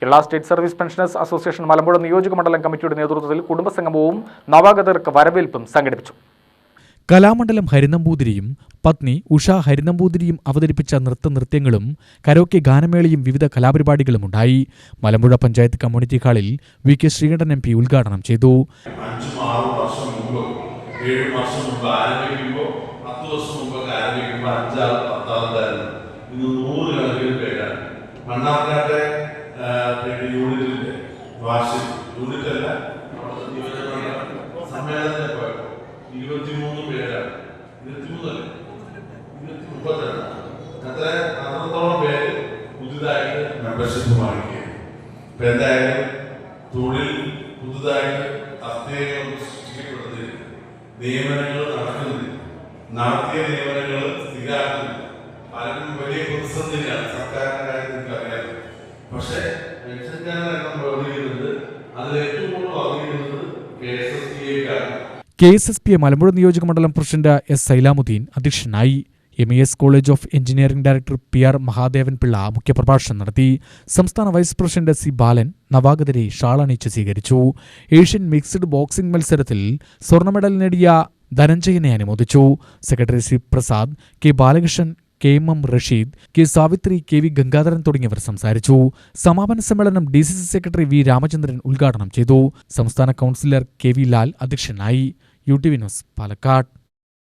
Kerala state service pensioners association Malampuzha നിയോജക മണ്ഡലം കമ്മിറ്റിയുടെ നേതൃത്വത്തിൽ കുടുംബസംഗമവും നവാഗതർക്ക് വരവേൽപ്പും സംഘടിപ്പിച്ചു. കലാമണ്ഡലം ഹരിനമ്പൂതിരിയും പത്നി ഉഷ ഹരിനമ്പൂതിരിയും അവതരിപ്പിച്ച നൃത്തനൃത്യങ്ങളും കരോക്കെ ഗാനമേളയും വിവിധ കലാപരിപാടികളും ഉണ്ടായി. മലമ്പുഴ പഞ്ചായത്ത് കമ്മ്യൂണിറ്റി ഹാളിൽ V K Sreekandan M P ഉദ്ഘാടനം ചെയ്തു. ഇന്ന് നൂറ് കണക്കിന് പേരാണ്. മണ്ണാർക്കാട്ടെ ആ, യൂണിറ്റിന്റെ വാർഷിക. യൂണിറ്റ് അല്ല സമ്മേളനത്തിന്റെ പോയപ്പോൾ ഇരുപത്തിമൂന്ന് പേരാണ്. ഇരുപത്തിമൂന്നല്ലേ? ഇരുപത്തി മുപ്പത്തിരണ്ട് അത്ര അത്രത്തോളം പേര് പുതുതായിട്ട് മെമ്പർഷിപ്പ് വാങ്ങിക്കുകയാണ്. ഇപ്പൊ എന്തായാലും തൊഴിൽ പുതുതായിട്ട് തസ്തികകൾ സൃഷ്ടിക്കപ്പെടുന്നില്ല നിയമനങ്ങൾ നടക്കുന്നില്ല. നടത്തിയ നിയമനങ്ങൾ സ്ഥിരമാക്കുന്നില്ല പലരും വലിയ പ്രതിസന്ധിയാണ് സർക്കാരിന്റെ K S S P A Malampuzha നിയോജക മണ്ഡലം പ്രസിഡന്റ് എസ് സൈലാമുദ്ദീൻ അധ്യക്ഷനായി M E S college of engineering director P R Mahadevan Pillai മുഖ്യപ്രഭാഷണം നടത്തി. സംസ്ഥാന വൈസ് പ്രസിഡന്റ് സി ബാലൻ നവാഗതരെ ഷാളണിച്ച് സ്വീകരിച്ചു. ഏഷ്യൻ മിക്സഡ് ബോക്സിംഗ് മത്സരത്തിൽ സ്വർണ മെഡൽ നേടിയ ധനഞ്ജയനെ അനുമോദിച്ചു. Secretary C Prasad K Balakrishnan K M M Rasheed K Savithri K V Gangadharan തുടങ്ങിയവർ സംസാരിച്ചു. സമാപന സമ്മേളനം D C C secretary V Ramachandran ഉദ്ഘാടനം ചെയ്തു. സംസ്ഥാന കൗൺസിലർ കെ വി ലാൽ അധ്യക്ഷനായി. U T V news Palakkad.